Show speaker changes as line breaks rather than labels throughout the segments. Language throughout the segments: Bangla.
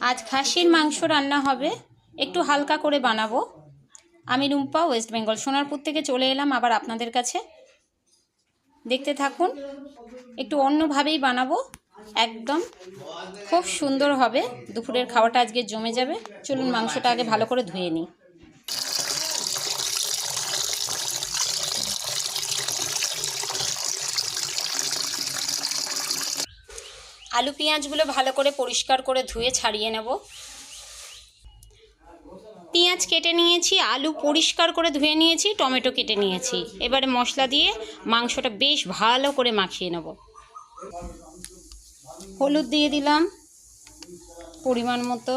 আজ খাসির মাংস রান্না হবে। একটু হালকা করে বানাবো। আমি রুম্পা, ওয়েস্ট বেঙ্গল। সোনারপুর থেকে চলে এলাম আবার আপনাদের কাছে। দেখতে থাকুন, একটু অন্যভাবেই বানাবো। একদম খুব সুন্দর হবে। দুপুরের খাওয়াটা আজকে জমে যাবে। চলুন মাংসটা আগে ভালো করে ধুয়ে নিই। আলু পেঁয়াজগুলো ভালো করে পরিষ্কার করে ধুয়ে ছাড়িয়ে নেব। পেঁয়াজ কেটে নিয়েছি, আলু পরিষ্কার করে ধুয়ে নিয়েছি, টমেটো কেটে নিয়েছি। এবারে মশলা দিয়ে মাংসটা বেশ ভালো করে মাখিয়ে নেব। হলুদ দিয়ে দিলাম পরিমাণ মতো।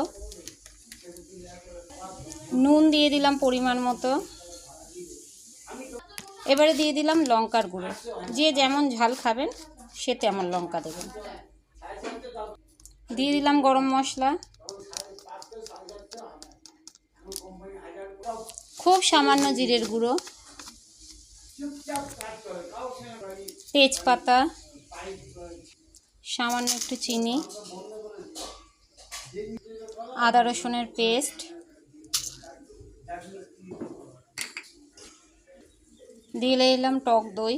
নুন দিয়ে দিলাম পরিমাণ মতো। এবারে দিয়ে দিলাম লঙ্কার গুঁড়ো। যে যেমন ঝাল খাবেন, সে তেমন লঙ্কা দেবেন। দিয়ে দিলাম গরম মশলা। খুব সামান্য জিরের গুঁড়ো। তেজপাতা। সামান্য একটু চিনি। আদা রসুনের পেস্ট। দিয়ে এলাম টক দই।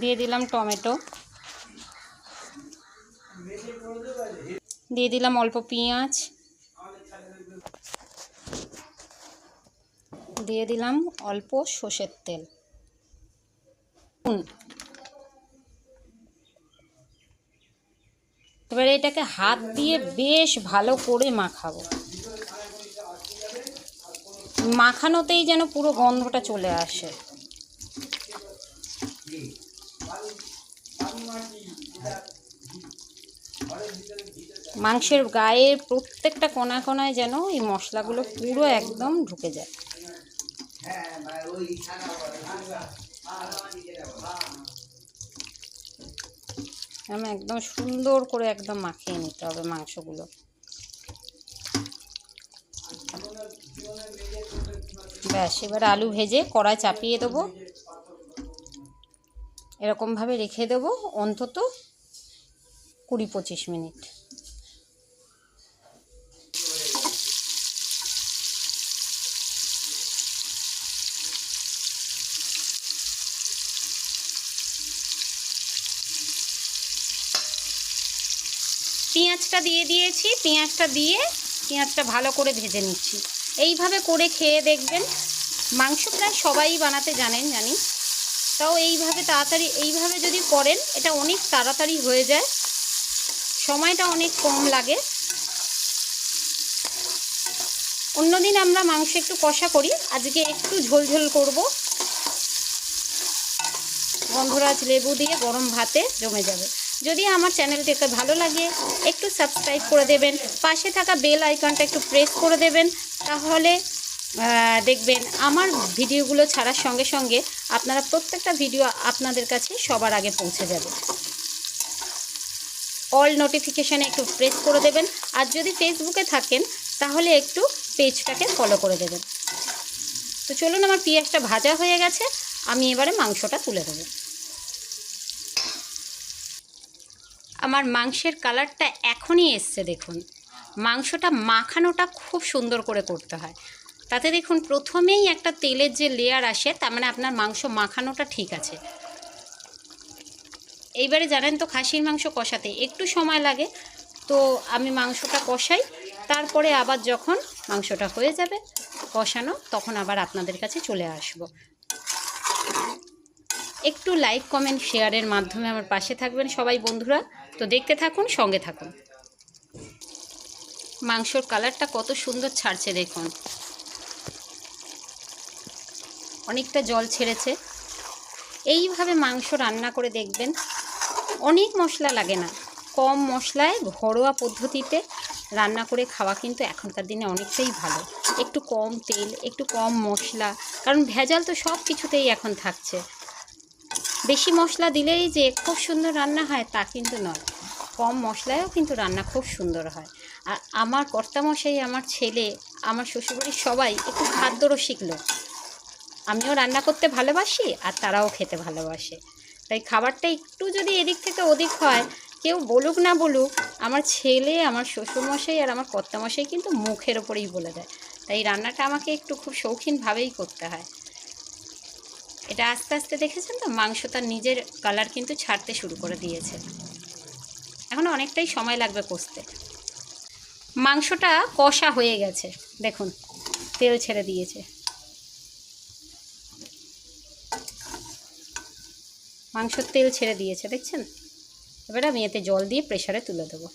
দিয়ে দিলাম টমেটো। দিয়ে দিলাম অল্প পেঁয়াজ। দিয়ে দিলাম অল্প সর্ষের তেল। এবারে এটাকে হাত দিয়ে বেশ ভালো করে মাখাবো। মাখানোতেই যেন পুরো গন্ধটা চলে আসে। মাংসের গায়ের প্রত্যেকটা কোনা কোনায় যেন এই মশলাগুলো পুরো একদম ঢুকে যায়। আমি একদম সুন্দর করে একদম মাখিয়ে নিতে হবে মাংসগুলো। ব্যাস, এবার আলু ভেজে কড়াই চাপিয়ে দেবো। এরকমভাবে রেখে দেবো অন্তত কুড়ি পঁচিশ মিনিট। পেঁয়াজটা দিয়ে দিয়েছি, পেঁয়াজটা দিয়ে পেঁয়াজটা ভালো করে ভেজে নিচ্ছি। এইভাবে করে খেয়ে দেখবেন, মাংস প্রায় সবাই বানাতে জানেন জানি। তাও এইভাবে তাড়াতাড়ি, এইভাবে যদি করেন, এটা অনেক তাড়াতাড়ি হয়ে যায়। সময়টা অনেক কম লাগে। অন্যদিন আমরা মাংস একটু কষা করি। আজকে একটু ঝোলঝোল করব। গন্ধরাজ লেবু দিয়ে গরম ভাতে জমে যাবে। যদি আমার চ্যানেলটিকে ভালো লাগে, একটু সাবস্ক্রাইব করে দেবেন। পাশে থাকা বেল আইকনটা একটু প্রেস করে দেবেন। তাহলে দেখবেন আমার ভিডিওগুলো ছাড়ার সঙ্গে সঙ্গে আপনারা প্রত্যেকটা ভিডিও আপনাদের কাছে সবার আগে পৌঁছে যাবে। অল নোটিফিকেশানে একটু প্রেস করে দেবেন। আর যদি ফেসবুকে থাকেন, তাহলে একটু পেজটাকে ফলো করে দেবেন। তো চলুন, আমার পেঁয়াজটা ভাজা হয়ে গেছে। আমি এবারে মাংসটা তুলে দেবো। আমার মাংসের কালারটা এখনই এসছে, দেখুন। মাংসটা মাখানোটা খুব সুন্দর করে করতে হয়। তাতে দেখুন, প্রথমেই একটা তেলের যে লেয়ার আসে, তার মানে আপনার মাংস মাখানোটা ঠিক আছে। এইবারে জানেন তো খাসির মাংস কষাতে একটু সময় লাগে, তো আমি মাংসটা কষাই, তারপরে আবার যখন মাংসটা হয়ে যাবে কষানো, তখন আবার আপনাদের কাছে চলে আসব। একটু লাইক কমেন্ট শেয়ারের মাধ্যমে আমার পাশে থাকবেন সবাই বন্ধুরা, তো দেখতে থাকুন, সঙ্গে থাকুন। মাংসর কালারটা কত সুন্দর ছাড়ছে দেখুন। অনেকটা জল ছেড়েছে। এইভাবে মাংস রান্না করে দেখবেন অনেক মশলা লাগে না। কম মশলায় ঘরোয়া পদ্ধতিতে রান্না করে খাওয়া কিন্তু এখনকার দিনে অনেকটাই ভালো। একটু কম তেল, একটু কম মশলা, কারণ ভেজাল তো সব কিছুতেই এখন থাকছে। বেশি মশলা দিলেই যে খুব সুন্দর রান্না হয় তা কিন্তু নয়। কম মশলায়ও কিন্তু রান্না খুব সুন্দর হয়। আর আমার কর্তামশাই, আমার ছেলে, আমার শ্বশুরবাড়ির সবাই একটু খাদ্যরসিক লোক। আমিও রান্না করতে ভালোবাসি আর তারাও খেতে ভালোবাসে। তাই খাবারটা একটু যদি এদিক থেকে ওদিক হয়, কেউ বলুক না বলুক, আমার ছেলে, আমার শ্বশুরমশাই আর আমার কর্তামশাই কিন্তু মুখের ওপরেই বলে দেয়। তাই রান্নাটা আমাকে একটু খুব শৌখিনভাবেই করতে হয়। এটা আস্তে আস্তে দেখেছেন তো? মাংস তার নিজের কালার কিন্তু ছাড়তে শুরু করে দিয়েছে। এখন অনেকটাই সময় লাগবে কষতে। মাংসটা কষা হয়ে গেছে। দেখুন, তেল ছেড়ে দিয়েছে। মাংসর তেল ছেড়ে দিয়েছে, দেখছেন? এবারে আমি এতে জল দিয়ে প্রেসারে তুলে দেবো।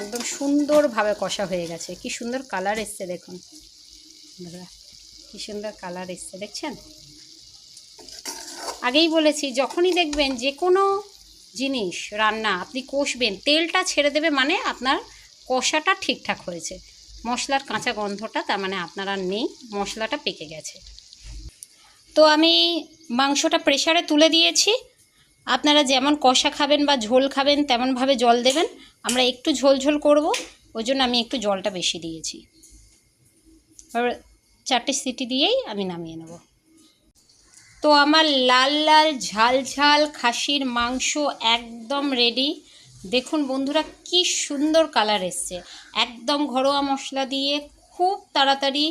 একদম সুন্দরভাবে কষা হয়ে গেছে। কি সুন্দর কালার এসছে, দেখুন। কি সুন্দর কালার এসছে, দেখছেন? আগেই বলেছি, যখনই দেখবেন যে কোনো জিনিস রান্না আপনি কষবেন, তেলটা ছেড়ে দেবে মানে আপনার কষাটা ঠিকঠাক হয়েছে। মশলার কাঁচা গন্ধটা, তার মানে আপনার আর নেই, মশলাটা পেকে গেছে। তো আমি মাংসটা প্রেসারে তুলে দিয়েছি। আপনারা যেমন কষা খাবেন বা ঝোল খাবেন, তেমনভাবে জল দেবেন। আমরা একটু ঝোল ঝোল করব, ওই জন্য আমি একটু জলটা বেশি দিয়েছি। এবার চারটে সিটি দিয়েই আমি নামিয়ে নেব। তো আমার লাল লাল ঝাল ঝাল খাসির মাংস একদম রেডি দেখুন বন্ধুরা, কি সুন্দর কালার এসছে। একদম ঘরোয়া মশলা দিয়ে খুব তাড়াতাড়ি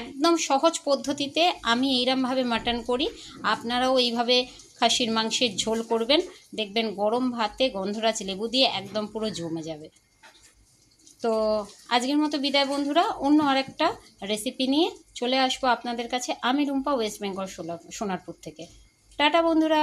একদম সহজ পদ্ধতিতে আমি এইরমভাবে মাটন করি। আপনারাও এইভাবে খাসির মাংসের ঝোল করবেন। দেখবেন গরম ভাতে গন্ধরাজ লেবু দিয়ে একদম পুরো জমে যাবে। তো আজকের মতো বিদায় বন্ধুরা, অন্য আরেকটা রেসিপি নিয়ে চলে আসব আপনাদের কাছে। আমি রুম্পা ওয়েস্ট বেঙ্গল সোনারপুর থেকে। টাটা বন্ধুরা!